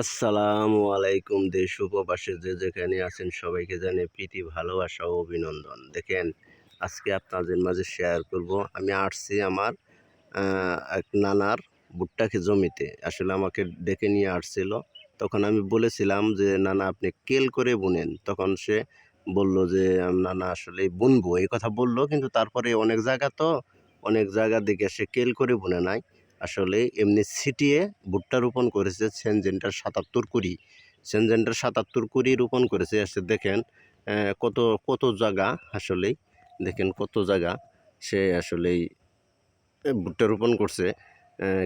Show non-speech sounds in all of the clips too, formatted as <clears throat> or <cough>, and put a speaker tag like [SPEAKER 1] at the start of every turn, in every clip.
[SPEAKER 1] আসসালামু আলাইকুম দেশ উপবাসে যে যেখানে আছেন সবাইকে জানে প্রীতি ভালোবাসা ও অভিনন্দন দেখেন আজকে আপনাদের মাঝে শেয়ার করব আমি আসছি আমার এক নানার ভুট্টাকে জমিতে আসলে আমাকে ডেকে নিয়ে আসছিল তখন আমি বলেছিলাম যে নানা আপনি কেল করে বুনেন তখন সে বলল যে নানা আসলে বুনবো এই কথা বলল কিন্তু তারপরে অনেক জায়গা তো অনেক জায়গা দিকে সে কেল করে বুনে নাই আসলে এমনি সিটিয়ে ভুট্টা রোপণ করেছে সেনজেন্টার সাতাত্তর কুড়ি সেনজেন্টার সাতাত্তর কুড়ি রোপণ করেছে এসে দেখেন কত কত জায়গা আসলেই দেখেন কত জায়গা সে আসলেই ভুট্টা রোপণ করছে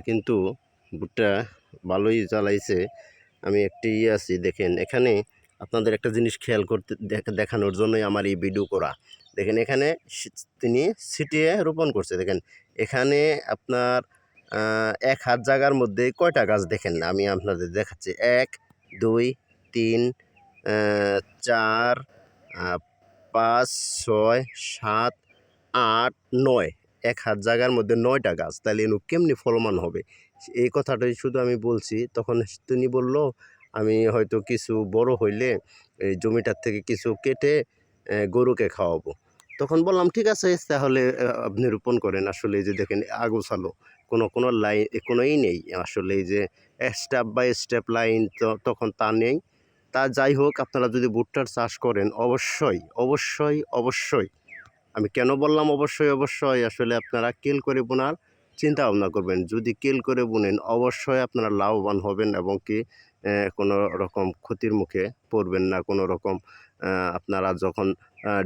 [SPEAKER 1] কিন্তু ভুট্টা ভালোই জ্বালাইছে আমি একটি ইয়ে আছি দেখেন এখানে আপনাদের একটা জিনিস খেয়াল করতে দেখানোর জন্যই আমার এই ভিডিও করা দেখেন এখানে তিনি সিটিয়ে রোপণ করছে দেখেন এখানে আপনার এক হাত জায়গার মধ্যে কয়টা গাছ দেখেন আমি আপনাদের দেখাচ্ছি এক দুই তিন চার পাঁচ ছয় সাত আট নয় এক হাত জায়গার মধ্যে নয়টা গাছ তাহলে এনু কেমনি ফলমান হবে এই কথাটাই শুধু আমি বলছি তখন তিনি বলল আমি হয়তো কিছু বড় হইলে এই জমিটার থেকে কিছু কেটে গরুকে খাওয়াবো তখন বললাম ঠিক আছে তাহলে আপনি রোপণ করেন আসলে যে দেখেন ছালো কোনো কোনো লাইন কোনোই নেই আসলে যে স্টেপ বাই স্টেপ লাইন তো তখন তা নেই তা যাই হোক আপনারা যদি ভুট্টার চাষ করেন অবশ্যই অবশ্যই অবশ্যই আমি কেন বললাম অবশ্যই অবশ্যই আসলে আপনারা কিল করে বোনার চিন্তা ভাবনা করবেন যদি কিল করে বোনেন অবশ্যই আপনারা লাভবান হবেন এবং কি কোনো রকম ক্ষতির মুখে পড়বেন না কোনো রকম আপনারা যখন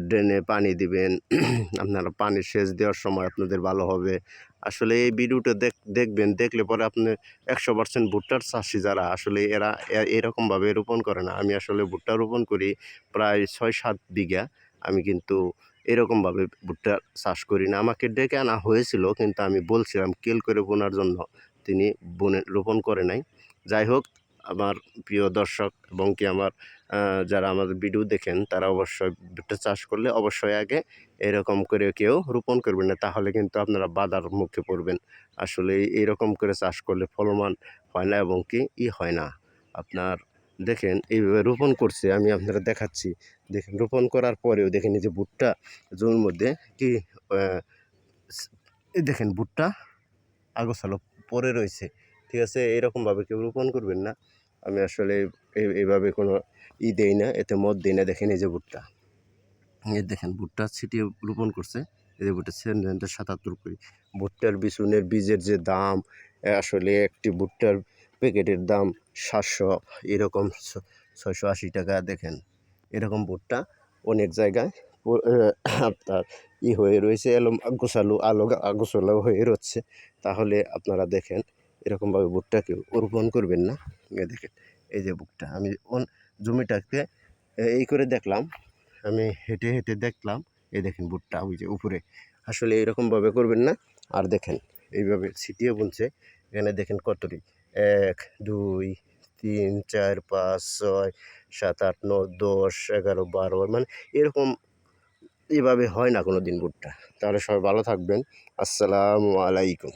[SPEAKER 1] ড্রেনে পানি দিবেন <clears throat> আপনারা পানি সেচ দেওয়ার সময় আপনাদের ভালো হবে আসলে এই ভিডিওটা দেখ দেখবেন দেখলে পরে আপনি একশো পার্সেন্ট ভুট্টার চাষি যারা আসলে এরা এরকমভাবে রোপণ করে না আমি আসলে ভুট্টা রোপণ করি প্রায় ছয় সাত বিঘা আমি কিন্তু এরকমভাবে ভুট্টা চাষ করি না আমাকে ডেকে আনা হয়েছিল কিন্তু আমি বলছিলাম কেল করে বোনার জন্য তিনি বনে রোপণ করে নাই যাই হোক আমার প্রিয় দর্শক এবং কি আমার যারা আমাদের ভিডিও দেখেন তারা অবশ্যই ভুট্টা চাষ করলে অবশ্যই আগে এরকম করে কেউ রোপণ করবেন না তাহলে কিন্তু আপনারা বাধার মুখে পড়বেন আসলে এইরকম করে চাষ করলে ফলমান হয় না এবং কি ই হয় না আপনার দেখেন এইভাবে রোপণ করছে আমি আপনারা দেখাচ্ছি দেখেন রোপণ করার পরেও দেখেন এই যে ভুট্টা জমির মধ্যে কি দেখেন ভুট্টা আগোছালো পরে রয়েছে ঠিক আছে এরকমভাবে কেউ রোপণ করবেন না আমি আসলে এইভাবে কোনো ই দেই না এতে মদ দিই না দেখেন এই যে ভুট্টা এই দেখেন ভুট্টা ছিটিয়ে রোপণ করছে এই যে ভুট্টা সেন্ট সাতাত্তর কুড়ি ভুট্টার বিচুনের বীজের যে দাম আসলে একটি ভুট্টার প্যাকেটের দাম সাতশো এরকম ছয়শো আশি টাকা দেখেন এরকম ভুট্টা অনেক জায়গায় আপনার ই হয়ে রয়েছে এলম গোছালো আলো গোসালো হয়ে রচ্ছে তাহলে আপনারা দেখেন এরকমভাবে ভুট্টাকে রোপণ করবেন না এ দেখেন এই যে বুকটা আমি জমিটাকে এই করে দেখলাম আমি হেঁটে হেঁটে দেখলাম এই দেখেন বুটটা ওই যে উপরে আসলে এইরকমভাবে করবেন না আর দেখেন এইভাবে ছিটিয়ে বলছে এখানে দেখেন কতটি এক দুই তিন চার পাঁচ ছয় সাত আট ন দশ এগারো বারো মানে এরকম এভাবে হয় না কোনো দিন বুটটা তাহলে সবাই ভালো থাকবেন আসসালামু আলাইকুম